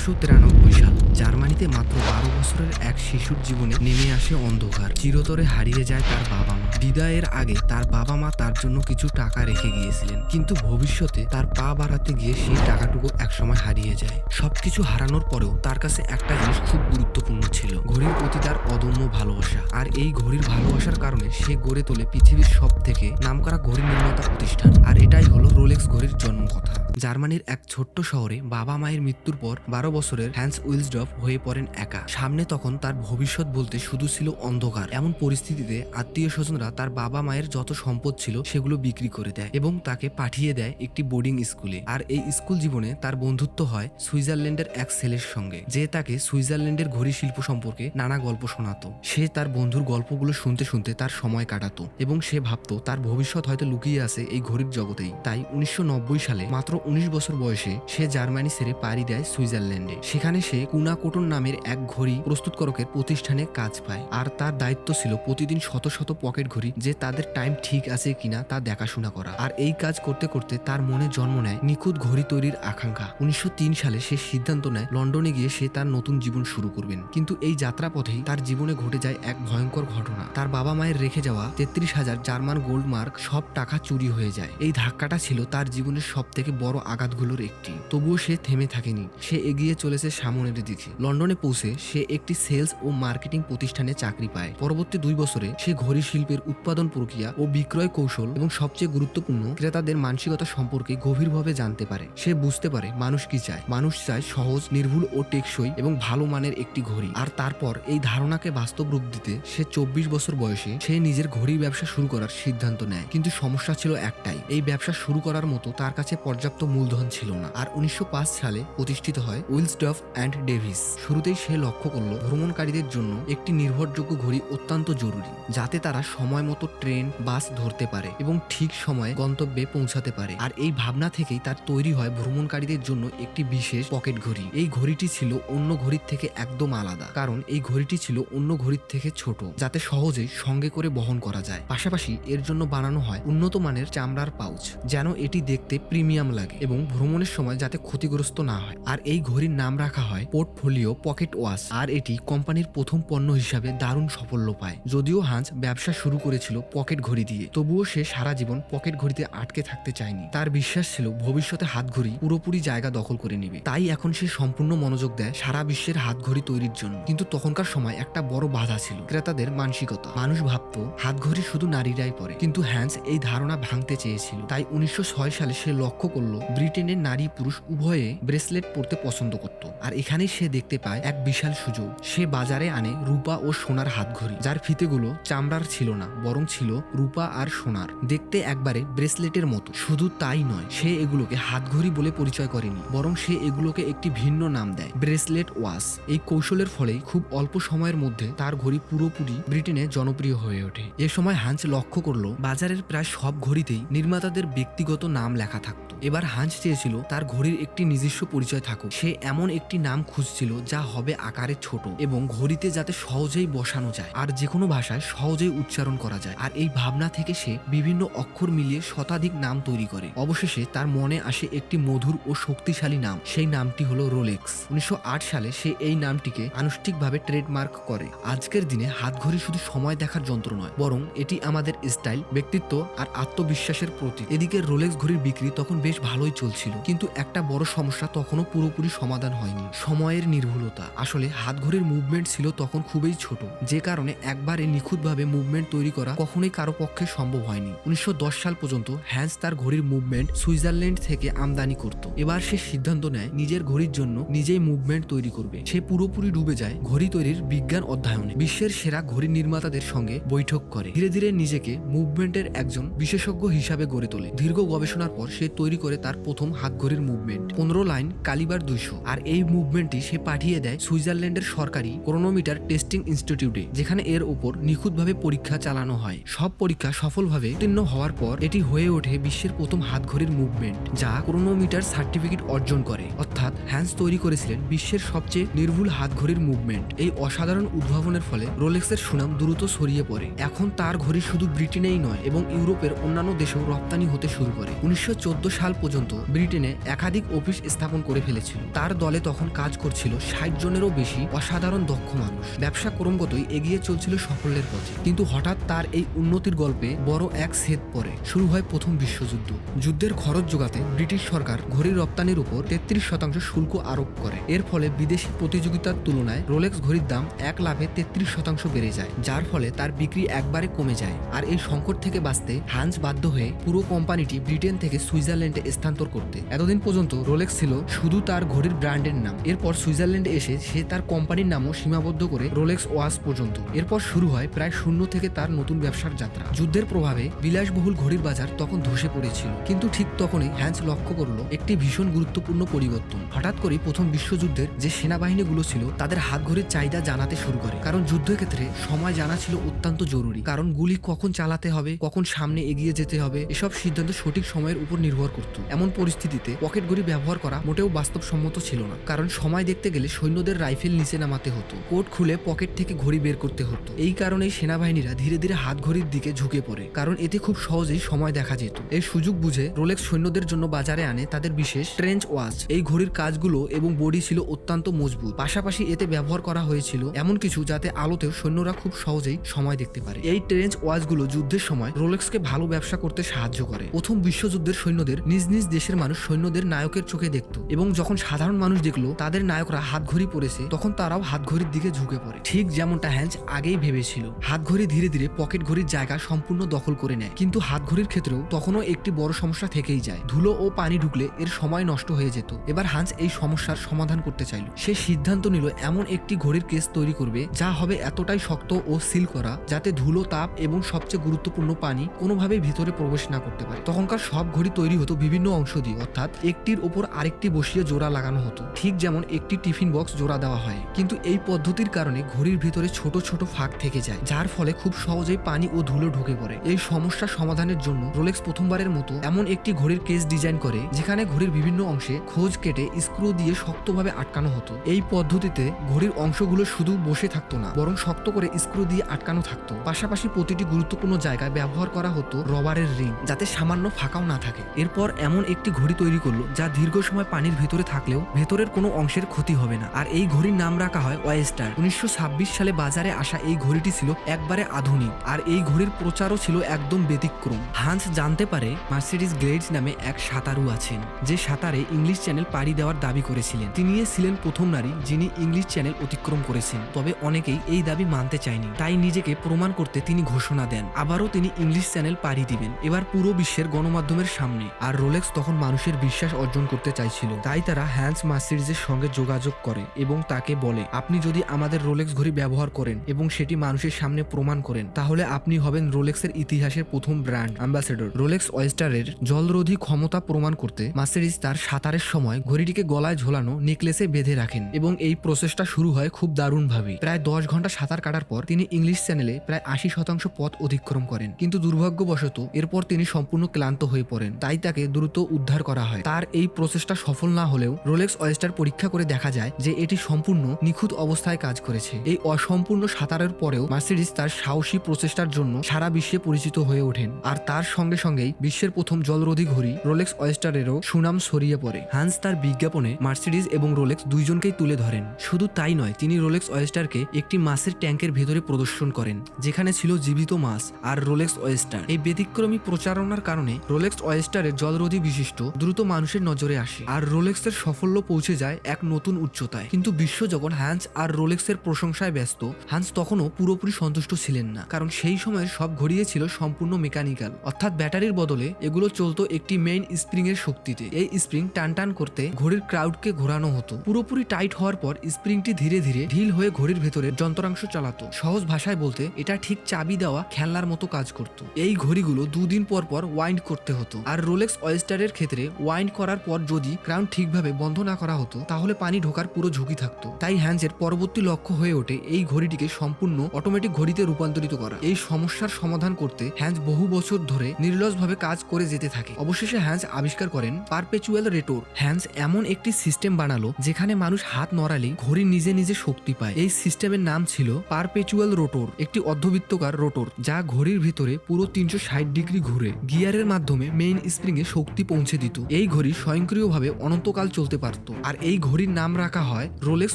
আঠারোশো তিরানব্বই সাল। জার্মানিতে মাত্র বারো বছরের এক শিশুর জীবনে নেমে আসে অন্ধকার। চিরতরে হারিয়ে যায় তার বাবা মা। বিদায়ের আগে তার বাবা মা তার জন্য কিছু টাকা রেখে গিয়েছিলেন। কিন্তু ভবিষ্যতে তার পা বাড়াতে গিয়ে সেই টাকাটুকু একসময় হারিয়ে যায়। সবকিছু হারানোর পরেও তার কাছে একটা জিনিস খুব গুরুত্বপূর্ণ ছিল। ঘড়ির প্রতি তার অদম্য ভালোবাসা। আর এই ঘড়ির ভালোবাসার কারণে সে গড়ে তোলে পৃথিবীর সব থেকে নামকরা ঘড়ি নির্মাতা প্রতিষ্ঠান। আর এটাই হলো রোলেক্স ঘড়ির জন্মকথা জার্মানির এক ছোট্ট শহরে বাবা মায়ের মৃত্যুর পর বারো বছরের হ্যান্স উইলসডফ হয়ে পড়েন একা। সামনে তখন তার ভবিষ্যৎ বলতে শুধু ছিল অন্ধকার। এমন পরিস্থিতিতে আত্মীয় স্বজনরা তার বাবা মায়ের যত সম্পদ ছিল সেগুলো বিক্রি করে দেয় এবং তাকে পাঠিয়ে দেয় একটি বোর্ডিং স্কুলে। আর এই স্কুল জীবনে তার বন্ধুত্ব হয় সুইজারল্যান্ডের এক ছেলের সঙ্গে, যে তাকে সুইজারল্যান্ডের ঘড়ি শিল্প সম্পর্কে নানা গল্প শোনাতো। সে তার বন্ধুর গল্পগুলো শুনতে শুনতে তার সময় কাটাতো এবং সে ভাবতো তার ভবিষ্যৎ হয়তো লুকিয়ে আছে এই ঘড়ির জগতেই। তাই উনিশশো নব্বই সালে মাত্র উনিশ বছর বয়সে সে জার্মানি ছেড়ে পাড়ি দেয় সুইজারল্যান্ডে। সেখানে সে কুনা কোটন নামের এক ঘড়ি প্রস্তুতকারকের প্রতিষ্ঠানে কাজ পায়। আর তার দায়িত্ব ছিল প্রতিদিন শত শত পকেট ঘড়ি যে তাদের টাইম ঠিক আছে কিনা তা দেখাশোনা করা। আর এই কাজ করতে করতে তার মনে জন্ম নেয় নিখুঁত ঘড়ি তৈরির আকাঙ্ক্ষা। উনিশশো তিন সালে সে সিদ্ধান্ত নেয় লন্ডনে গিয়ে সে তার নতুন জীবন শুরু করবেন। কিন্তু এই যাত্রা যাত্রাপথেই তার জীবনে ঘটে যায় এক ভয়ঙ্কর ঘটনা। তার বাবা মায়ের রেখে যাওয়া তেত্রিশ হাজার জার্মান গোল্ড মার্ক সব টাকা চুরি হয়ে যায়। এই ধাক্কাটা ছিল তার জীবনের সব থেকে বড় আঘাতগুলোর একটি। তবুও সে থেমে থাকেনি। সে এগিয়ে চলেছে সামনের দিকে। লন্ডনে পৌঁছে সে একটি সেলস ও মার্কেটিং প্রতিষ্ঠানে চাকরি পায়। পরবর্তী দুই বছরে সে ঘড়ি শিল্পের উৎপাদন প্রক্রিয়া ও বিক্রয় কৌশল এবং সবচেয়ে গুরুত্বপূর্ণ ক্রেতাদের মানসিকতা সম্পর্কে গভীরভাবে জানতে পারে। সে বুঝতে পারে মানুষ কি চায়। মানুষ চায় সহজ, নির্ভুল ও টেকসই এবং ভালো মানের একটি ঘড়ি। আর তারপর এই ধারণাকে বাস্তব রূপ দিতে সে চব্বিশ বছর বয়সে সে নিজের ঘড়ির ব্যবসা শুরু করার সিদ্ধান্ত নেয়। কিন্তু সমস্যা ছিল একটাই, এই ব্যবসা শুরু করার মতো তার কাছে পর্যাপ্ত মূলধন ছিল না। আর উনিশশো পাঁচ সালে প্রতিষ্ঠিত হয় উইলসডফ অ্যান্ড ডেভিস। শুরুতেই সে লক্ষ্য করল, ভ্রমণকারীদের জন্য একটি নির্ভরযোগ্য ঘড়ি অত্যন্ত জরুরি, যাতে তারা সময় মতো ট্রেন, বাস ধরতে পারে এবং ঠিক সময়ে গন্তব্যে পৌঁছাতে পারে। আর এই ভাবনা থেকেই তার তৈরি হয় ভ্রমণকারীদের জন্য একটি বিশেষ পকেট ঘড়ি। এই ঘড়িটি ছিল অন্য ঘড়ির থেকে একদম আলাদা, কারণ এই ঘড়িটি ছিল অন্য ঘড়ির থেকে ছোট, যাতে সহজে সঙ্গে করে বহন করা যায়। পাশাপাশি এর জন্য বানানো হয় উন্নত মানের চামড়ার পাউচ, যেন এটি দেখতে প্রিমিয়াম লাগে এবং ভ্রমণের সময় যাতে ক্ষতিগ্রস্ত না হয়। আর এই ঘড়ির নাম রাখা হয় পোর্টফোলিও পকেট ওয়াচ আর এটি কোম্পানির প্রথম পণ্য হিসাবে দারুণ সাফল্য পায়। যদিও হাঞ্জ ব্যবসা শুরু করেছিল পকেট ঘড়ি দিয়ে, তবুও সে সারা জীবন পকেট ঘড়িতে আটকে থাকতে চায়নি। তার বিশ্বাস ছিল ভবিষ্যতে হাত ঘড়ি পুরোপুরি জায়গা দখল করে নেবে। তাই এখন সে সম্পূর্ণ মনোযোগ দেয় সারা বিশ্বের হাত ঘড়ি তৈরির জন্য। কিন্তু তখনকার সময় একটা বড় বাধা ছিল, ক্রেতাদের মানসিকতা। মানুষ ভাবতো, হাত ঘড়ি শুধু নারীরাই পরে। কিন্তু হ্যান্স এই ধারণা ভাঙতে চেয়েছিল। তাই উনিশশো ছয় সালে সে লক্ষ্য করল, ব্রিটেনের নারী পুরুষ উভয়ে ব্রেসলেট পরতে পছন্দ করত। আর এখানেই সে দেখতে পায় এক বিশাল সুযোগ। সে বাজারে আনে রূপা ও সোনার হাতঘড়ি, যার ফিতেগুলো চামড়ার ছিল না, বরং ছিল রূপা আর সোনার। দেখতে একবারে ব্রেসলেটের মতো। শুধু তাই নয়, সে এগুলোকে হাতঘড়ি বলে পরিচয় করেনি, বরং সে এগুলোকে একটি ভিন্ন নাম দেয়, ব্রেসলেট ওয়াস এই কৌশলের ফলেই খুব অল্প সময়ের মধ্যে তার ঘড়ি পুরোপুরি ব্রিটেনে জনপ্রিয় হয়ে ওঠে। এ সময় হাঞ্চ লক্ষ্য করল, বাজারের প্রায় সব ঘড়িতেই নির্মাতাদের ব্যক্তিগত নাম লেখা থাকতো। এবার হাঞ্চ চেয়েছিল তার ঘড়ির একটি নিজস্ব পরিচয় থাকুক। সে এমন একটি নাম খুঁজছিল যা হবে আকারে ছোট এবং ঘড়িতে যাতে সহজেই বসানো যায়। আর যে কোনো ভাষায় সহজেই উচ্চারণ করা যায়। আর এই ভাবনা থেকে সে বিভিন্ন অক্ষর মিলিয়ে শতাধিক নাম তৈরি করে। অবশেষে তার মনে আসে একটি মধুর ও শক্তিশালী নাম। সেই নামটি হলো রোলেক্স। উনিশশো আট সালে সে এই নামটিকে আনুষ্ঠানিকভাবে ট্রেডমার্ক করে। আজকের দিনে হাতঘড়ি শুধু সময় দেখার যন্ত্র নয়, বরং এটি আমাদের স্টাইল, ব্যক্তিত্ব আর আত্মবিশ্বাসের প্রতীক। এদিকে রোলেক্স ঘড়ির বিক্রি তখন বেশ ভালোই চলছিল। কিন্তু একটা বড় সমস্যা তখনও পুরোপুরি সমাধান হয়নি। সময়ের নির্ভুলতা। আসলে হাতঘড়ির মুভমেন্ট ছিল তখন খুবই ছোট। যে কারণে একবারে নিখুঁতভাবে মুভমেন্ট তৈরি করা কখনোই কারও পক্ষে সম্ভব হয়নি। উনিশশো দশ সাল পর্যন্ত হ্যান্স তার ঘড়ির মুভমেন্ট সুইজারল্যান্ড থেকে আমদানি করত। এবার সে সিদ্ধান্ত নেয় নিজের ঘড়ির জন্য নিজেই মুভমেন্ট তৈরি করবে। সে পুরোপুরি ডুবে যায় ঘড়ি তৈরির বিজ্ঞান অধ্যয়নে। বিশ্বের সেরা ঘড়ি নির্মাতাদের সঙ্গে বৈঠক করে। ধীরে ধীরে নিজেকে মুভমেন্টের একজন বিশেষজ্ঞ হিসাবে গড়ে তোলে। দীর্ঘ গবেষণার পর সে তৈরি করে তার প্রথম হাত ঘড়ির মুভমেন্ট পনেরো লাইন কালিবার দুইশো। আর এই মুভমেন্টটি সে পাঠিয়ে দেয় সুইজারল্যান্ডের সরকারি ক্রোনোমিটার টেস্টিং ইনস্টিটিউটে যেখানে এর উপর নিখুঁতভাবে পরীক্ষা চালানো হয়। সব পরীক্ষা সফলভাবে উত্তীর্ণ হওয়ার পর এটি হয়ে ওঠে বিশ্বের প্রথম হাত ঘড়ির মুভমেন্ট যা ক্রোনোমিটার সার্টিফিকেট অর্জন করে। অর্থাৎ হ্যান্স তৈরি করেছিলেন বিশ্বের সবচেয়ে নির্ভুল হাত ঘড়ির মুভমেন্ট এই অসাধারণ উদ্ভাবনের ফলে রোলেক্সের সুনাম দ্রুত ছড়িয়ে পড়ে। এখন তার ঘড়ি শুধু ব্রিটেনেই নয়, এবং ইউরোপের অন্যান্য দেশেও রপ্তানি হতে শুরু করে। উনিশশো চোদ্দ সাল পর্যন্ত ব্রিটেনে একাধিক অফিস স্থাপন করে ফেলেছিল। তার দলে তখন কাজ করছিল ষাট জনেরও বেশি অসাধারণ দক্ষ মানুষ। ব্যবসা ক্রমগতই এগিয়ে চলছিল সাফল্যের পথে। কিন্তু হঠাৎ তার এই উন্নতির গল্পে বড় এক সেদ পড়ে। শুরু হয় প্রথম বিশ্বযুদ্ধ। যুদ্ধের খরচ যোগাতে ব্রিটিশ সরকার ঘড়ির রপ্তানির উপর তেত্রিশ শতাংশ শুল্ক আরোপ করে। এর ফলে বিদেশি প্রতিযোগিতার তুলনায় রোলেক্স ঘড়ির দাম এক লাভে তেত্রিশ শতাংশ বেড়ে যায়, যার ফলে তার বিক্রি একবারে কমে যায়। আর এই সংকট থেকে বাঁচতে হান্স বাধ্য হয়ে পুরো কোম্পানিটি ব্রিটেন থেকে সুইজারল্যান্ডে স্থানান্তর করতে। এতদিন পর্যন্ত রোলেক্স ছিল শুধু তার ঘড়ির ব্র্যান্ডের নাম। এরপর সুইজারল্যান্ডে এসে সে তার কোম্পানির নামও সীমাবদ্ধ করে রোলেক্স ওয়াস পর্যন্ত। এরপর শুরু হয় প্রায় শূন্য থেকে তার নতুন ব্যবসার যাত্রা। যুদ্ধের প্রভাবে বিলাসবহুল ঘড়ির বাজার তখন ধসে পড়েছিল। কিন্তু ঠিক তখনই হ্যান্স লক্ষ্য করল একটি ভীষণ গুরুত্বপূর্ণ পরিবর্তন। হঠাৎ করে প্রথম বিশ্বযুদ্ধের যে সেনাবাহিনীগুলো ছিল, তাদের হাত ঘড়ির চাহিদা জানাতে শুরু করে। কারণ যুদ্ধক্ষেত্রে সময় জানা ছিল অত্যন্ত জরুরি। কারণ গুলি কখন চালাতে হবে, কখন সামনে এগিয়ে যেতে হবে, এসব সিদ্ধান্ত সঠিক সময়ের উপর নির্ভর করত। এমন পরিস্থিতিতে পকেট ঘড়ি ব্যবহার করা মোটেও বাস্তবসম্মত ছিল না। কারণ সময় দেখতে গেলে সৈন্যদের রাইফেল নিচে নামাতে হতো। কোট খুলে পকেট থেকে ঘড়ি বের করতে হতো। এই কারণেই সেনাবাহিনীরা ধীরে ধীরে হাত ঘড়ির দিকে ঝুঁকে পড়ে। কারণ এতে খুব সহজেই সময় দেখা যেত। এই সুযোগ বুঝে রোলেক্স সৈন্যদের জন্য বাজারে আনে তাদের বিশেষ ট্রেঞ্চ ওয়াচ। এই ঘড়ির কাজগুলো এবং বডি ছিল অত্যন্ত মজবুত। পাশাপাশি এতে ব্যবহার করা হয়েছিল এমন কিছু যাতে আলোতেও সৈন্যরা খুব সহজেই সময় দেখতে পারে। এই ট্রেঞ্চ ওয়াচগুলো যুদ্ধের সময় রোলেক্সকে ভালো ব্যবসা করতে সাহায্য করে। প্রথম বিশ্বযুদ্ধের সৈন্যদের নিজ নিজ দেশের মানুষ সৈন্যদের নায়কের চোখে দেখত এবং যখন সাধারণ মানুষ দেখল তাদের নায়করা হাত ঘড়ি পরেছে, তখন তারাও হাত ঘড়ির দিকে ঝুঁকে পড়ে। ঠিক যেমনটা হ্যান্স আগেই ভেবেছিল। হাত ঘড়ি ধীরে ধীরে পকেট ঘড়ির জায়গা সম্পূর্ণ দখল করে নেয়। কিন্তু হাত ঘড়ির ক্ষেত্রেও তখনও একটি বড় সমস্যা থেকেই যায়। ধুলো ও পানি ঢুকলে এর সময় নষ্ট হয়ে যেত। এবার হান্স এই সমস্যার সমাধান করতে চাইল। সে সিদ্ধান্ত নিল এমন একটি ঘড়ির কেস তৈরি করবে, যা হবে এতটাই শক্ত ও সিল করা, যাতে ধুলো, তাপ এবং সবচেয়ে গুরুত্বপূর্ণ পানি কোনোভাবেই ভিতরে প্রবেশ না করতে পারে। তখনকার সব ঘড়ি তৈরি হতো বিভিন্ন অংশ দিয়ে, অর্থাৎ একটির ওপর আরেকটি বসিয়ে জোড়া লাগানো হতো। ঠিক যেমন একটি টিফিন বক্স জোড়া দেওয়া হয়, কিন্তু এই পদ্ধতির কারণে ঘড়ির ভিতরে ছোট ছোট ফাঁক থেকে যায়, যার ফলে খুব সহজেই পানি ও ধুলো ঢুকে পড়ে। এই সমস্যা সমাধানের জন্য রোলেক্স প্রথমবারের মতো এমন একটি ঘড়ির কেস ডিজাইন করে, যেখানে ঘড়ির বিভিন্ন অংশে খোঁজ কেটে স্ক্রু দিয়ে শক্তভাবে আটকানো হতো। এই পদ্ধতিতে ঘড়ির অংশগুলো শুধু বসে থাকতো না, বরং শক্ত করে স্ক্রু দিয়ে আটকানো থাকতো। পাশাপাশি প্রতিটি গুরুত্বপূর্ণ জায়গায় ব্যবহার করা হতো রবারের রিং, যাতে সামান্য ফাঁকাও না থাকে। এরপর এমন একটি ঘড়ি তৈরি করল, যা দীর্ঘ সময় পানির ভিতরে থাকলেও ভেতরের কোনো অংশের ক্ষতি হবে না। আর এই ঘড়ির নাম রাখা হয় ওয়েস্টার। উনিশশো ছাব্বিশ সালে বাজারে আসা এই ঘড়িটি ছিল একবারে আধুনিক, আর এই ঘড়ির প্রচারও ছিল একদম ব্যতিক্রম। হান্স জানতে পারে মার্সিডিস গ্লেডস নামে এক সাঁতারু আছেন, যে সাঁতারে ইংলিশ চ্যানেল পাড়ি দেওয়ার দাবি করেছিলেন। তিনি ছিলেন প্রথম নারী যিনি ইংলিশ চ্যানেল অতিক্রম করেছেন, তবে অনেকেই এই দাবি মানতে চায়নি। তাই নিজেকে প্রমাণ করতে তিনি ঘোষণা দেন। আবারও তিনি ইংলিশ চ্যানেল পাড়ি দিবেন। এবার পুরো বিশ্বের গণমাধ্যমের সামনে, আর রোলেক্স তখন মানুষের বিশ্বাস অর্জন করতে চাইছিল। তাই তারা হ্যান্স মার্সিডিজের সঙ্গে যোগাযোগ করে এবং তাকে বলে, আপনি যদি আমাদের রোলেক্স ঘড়ি ব্যবহার করেন এবং সেটি মানুষের সামনে প্রমাণ করেন, তাহলে আপনি হবেন রোলেক্সের ইতিহাসের প্রথম ব্র্যান্ড অ্যাম্বাসেডর রোলেক্স ওয়েস্টারের জলরোধী ক্ষমতা প্রমাণ করতে মার্সিডিজ তার সাঁতারের সময় ঘড়িটিকে গলায় ঝোলানো নেকলেসে বেঁধে রাখেন এবং এই প্রসেসটা শুরু হয় খুব দারুণভাবে প্রায় দশ ঘণ্টা সাঁতার কাটার পর তিনি ইংলিশ চ্যানেলে প্রায় আশি শতাংশ পথ অতিক্রম করেন। কিন্তু দুর্ভাগ্যবশত, এরপর তিনি সম্পূর্ণ ক্লান্ত হয়ে পড়েন। তাই তাকে দ্রুত উদ্ধার করা হয়। তার এই প্রচেষ্টা সফল না হলেও রোলেক্স ওয়েস্টার পরীক্ষা করে দেখা যায় যে এটি সম্পূর্ণ নিখুঁত অবস্থায় কাজ করেছে। এই অসম্পূর্ণ সাঁতারের পরেও মার্সিডিস তার সাহসী প্রচেষ্টার জন্য সারা বিশ্বে পরিচিত হয়ে ওঠেন। আর তার সঙ্গে সঙ্গেই বিশ্বের প্রথম জলরোধী ঘড়ি রোলেক্স অয়েস্টারেরও সুনাম ছড়িয়ে পড়ে। হান্স তার বিজ্ঞাপনে মার্সিডিস এবং রোলেক্স দুইজনকেই তুলে ধরেন। শুধু তাই নয়, তিনি রোলেক্স অয়েস্টারকে একটি মাছের ট্যাঙ্কের ভেতরে প্রদর্শন করেন, যেখানে ছিল জীবিত মাছ আর রোলেক্স অয়েস্টার এই ব্যতিক্রমী প্রচারণার কারণে রোলেক্স অয়েস্টারের জলরোধী বিশিষ্ট দ্রুত মানুষের নজরে আসে। আর রোলেক্সের সাফল্য পৌঁছে যায় এক নতুন উচ্চতায়। কিন্তু বিশ্ব যখন হ্যান্স আর রোলেক্সের প্রশংসায় ব্যস্ত হান্স তখনও পুরোপুরি সন্তুষ্ট ছিলেন না। কারণ সেই সময়ের সব ঘড়িয়ে ছিল সম্পূর্ণ মেকানিক্যাল। অর্থাৎ ব্যাটারির বদলে এগুলো চলতো একটি মেইন স্প্রিং এর শক্তিতে। এই স্প্রিং টান টান করতে ঘড়ির ক্রাউডকে ঘোরানো হতো। পুরোপুরি টাইট হওয়ার পর স্প্রিংটি ধীরে ধীরে ঢিল হয়ে ঘড়ির ভেতরে যন্ত্রাংশ চালাতো। সহজ ভাষায় বলতে, এটা ঠিক চাবি দেওয়া খেলনার মতো কাজ করত। এই ঘড়িগুলো দুদিন পর পর ওয়াইন্ড করতে হতো। আর রোলেক্স অয়েস্টারের ক্ষেত্রে ওয়াইন্ড করার পর যদি ক্রাউন ঠিকভাবে বন্ধ না করা হতো, তাহলে পানি ঢোকার পুরো ঝুঁকি থাকতো। তাই হ্যান্সের পরবর্তী লক্ষ্য হয়ে ওঠে এই ঘড়িটিকে সম্পূর্ণ অটোমেটিক ঘড়িতে রূপান্তরিত করা। এই সমস্যার সমাধান করতে হ্যান্স বহু বছর ধরে নির্লসভাবে কাজ করে যেতে থাকে। অবশেষে হ্যান্স আবিষ্কার করেন পারপেচুয়াল রেটোর হ্যান্স এমন একটি সিস্টেম বানালো যেখানে মানুষ হাত নড়ালেই ঘড়ি নিজে নিজে শক্তি পায়। এই সিস্টেমের নাম ছিল পারপেচুয়াল রোটোর একটি অর্ধবৃত্তকার রোটোর যা ঘড়ির ভিতরে পুরো তিনশো ষাট ডিগ্রি ঘুরে গিয়ারের মাধ্যমে মেইন স্প্রিং এ শক্তি পৌঁছে দিত। এই ঘড়ি স্বয়ংক্রিয়ভাবে অনন্তকাল চলতে পারত। পারত। আর এই ঘড়ির নাম রাখা হয় রোলেক্স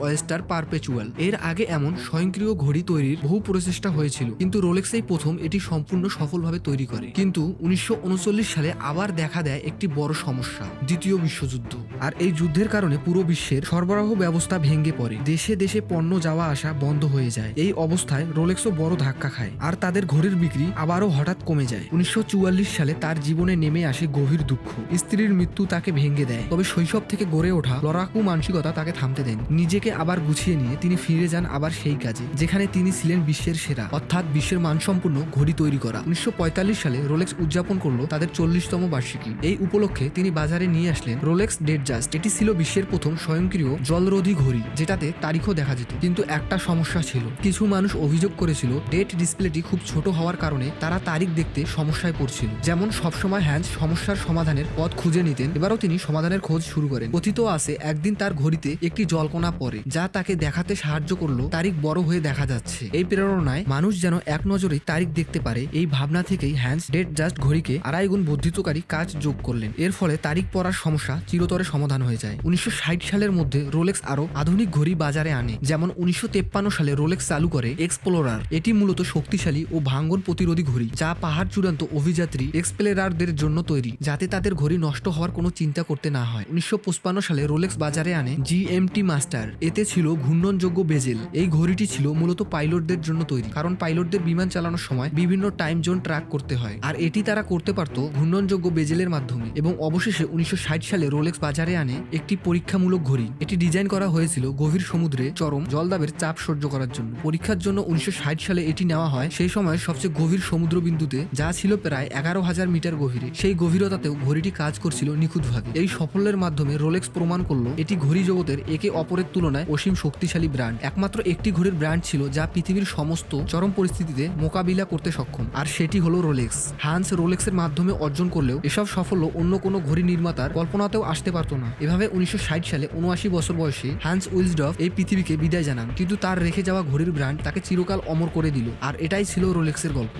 ওয়েস্টার পারপেচুয়াল। এর আগে এমন স্বয়ংক্রিয় ঘড়ি তৈরির বহু প্রচেষ্টা হয়েছিল, কিন্তু রোলেক্স এই প্রথম এটি সম্পূর্ণ সফলভাবে তৈরি করে। কিন্তু উনিশশো উনচল্লিশ সালে আবার দেখা দেয় একটি বড় সমস্যা, দ্বিতীয় বিশ্বযুদ্ধ। আর এই যুদ্ধের কারণে পুরো বিশ্বের সরবরাহ ব্যবস্থা ভেঙে পড়ে। দেশে দেশে পণ্য যাওয়া আসা বন্ধ হয়ে যায়। এই অবস্থায় রোলেক্সও বড় ধাক্কা খায়। আর তাদের ঘড়ির বিক্রি আবারও হঠাৎ কমে যায়। উনিশশো চুয়াল্লিশ সালে তার জীবনে নেমে আসে গভীর দুঃখ। স্ত্রীর মৃত্যু তাকে ভেঙে দেয়। তবে শৈশব থেকে গড়ে ওঠা লড়াকু মানসিকতা তাকে থামতে দেন নিজেকে আবার গুছিয়ে নিয়ে তিনি ফিরে যান আবার সেই কাজে, যেখানে তিনি ছিলেন বিশ্বের সেরা, অর্থাৎ বিশ্বের মানসম্পন্ন ঘড়ি তৈরি করা। উনিশশো পঁয়তাল্লিশ সালে রোলেক্স উদযাপন করল তাদের চল্লিশতম বার্ষিকী। এই উপলক্ষে তিনি বাজারে নিয়ে আসলেন রোলেক্স ডেড জাস্ট। এটি ছিল বিশ্বের প্রথম স্বয়ংক্রিয় জলরোধী ঘড়ি, যেটাতে তারিখও দেখা যেত। কিন্তু একটা সমস্যা ছিল। কিছু মানুষ অভিযোগ করেছিল ডেট ডিসপ্লেটি খুব ছোট হওয়ার কারণে তারা তারিখ দেখতে সমস্যায় পড়ছিল। যেমন সবসময় হ্যান্স সমস্যার সমাধানের পথ খুঁজে নিতেন, এবারও তিনি সমাধানের খোঁজ শুরু করেন। কথিত আছে, একদিন তার ঘড়িতে একটি জলকণা পড়ে, যা তাকে দেখাতে সাহায্য করল। তারিখ বড় হয়ে দেখা যাচ্ছে। এই প্রেরণায় মানুষ যেন এক নজরেই তারিখ দেখতে পারে, এই ভাবনা থেকেই হ্যান্স ডেট জাস্ট ঘড়িকে আড়াই গুণ বর্ধিতকারী কাজ যোগ করলেন। এর ফলে তারিখ পড়ার সমস্যা চিরতরে সমাধান হয়ে যায়। উনিশশো ষাট সালের মধ্যে রোলেক্স আরও আধুনিক ঘড়ি বাজারে আনে, যেমন উনিশশো সালে রোলেক্স চালু করে এক্সপ্লোরার। এটি মূলত শক্তিশালী ও ভাঙ্গন প্রতিরোধী ঘড়ি, যা পাহাড় চূড়ান্ত অভিযাত্রী এক্সপ্লেরারদের জন্য তৈরি, যাতে তাদের ঘড়ি নষ্ট হওয়ার কোনো চিন্তা করতে না হয়। উনিশশো সালে রোলেক্স বাজারে আনে জিএমটি মাস্টার এতে ছিল ঘূর্ণনযোগ্য বেজেল। এই ঘড়িটি ছিল মূলত পাইলটদের জন্য তৈরি। কারণ পাইলটদের বিমান চালানোর সময় বিভিন্ন টাইম জোন ট্র্যাক করতে হয়। আর এটি তারা করতে পারত ঘূর্ণনযোগ্য বেজেলের মাধ্যমে। এবং অবশেষে উনিশশো ষাট সালে রোলেক্স বাজারে আনে একটি পরীক্ষামূলক ঘড়ি। এটি ডিজাইন করা হয়েছিল গভীর সমুদ্রে চরম জলদাবের চাপ সহ্য করার জন্য। পরীক্ষার জন্য উনিশশো ষাট সালে এটি নেওয়া হয় সেই সময় সবচেয়ে গভীর সমুদ্র বিন্দুতে যা ছিল প্রায় এগারো হাজার মিটার গভীরে। সেই গভীরতাতেও ঘড়িটি কাজ করছিল নিখুঁতভাবে। এই সাফল্যের মাধ্যমে রোলেক্স প্রমাণ করল এটি ঘড়ি জগতের একে অপরের তুলনায় অসীম শক্তিশালী ব্র্যান্ড। একমাত্র একটি ঘড়ির ব্র্যান্ড ছিল যা পৃথিবীর সমস্ত চরম পরিস্থিতিতে মোকাবিলা করতে সক্ষম। আর সেটি হলো রোলেক্স। হান্স রোলেক্সের মাধ্যমে অর্জন করলেও এসব সাফল্য অন্য কোনো ঘড়ি নির্মাতার কল্পনাতেও আসতে পারতো না। এভাবে উনিশশো ষাট সালে উনআশি বছর বয়সে হান্স উইলসডফ এই পৃথিবীকে বিদায় জানান। কিন্তু তার রেখে যাওয়া ঘড়ির ব্র্যান্ড তাকে চিরকাল অমর করে দিল। আর এটাই ছিল রোলেক্সের গল্প।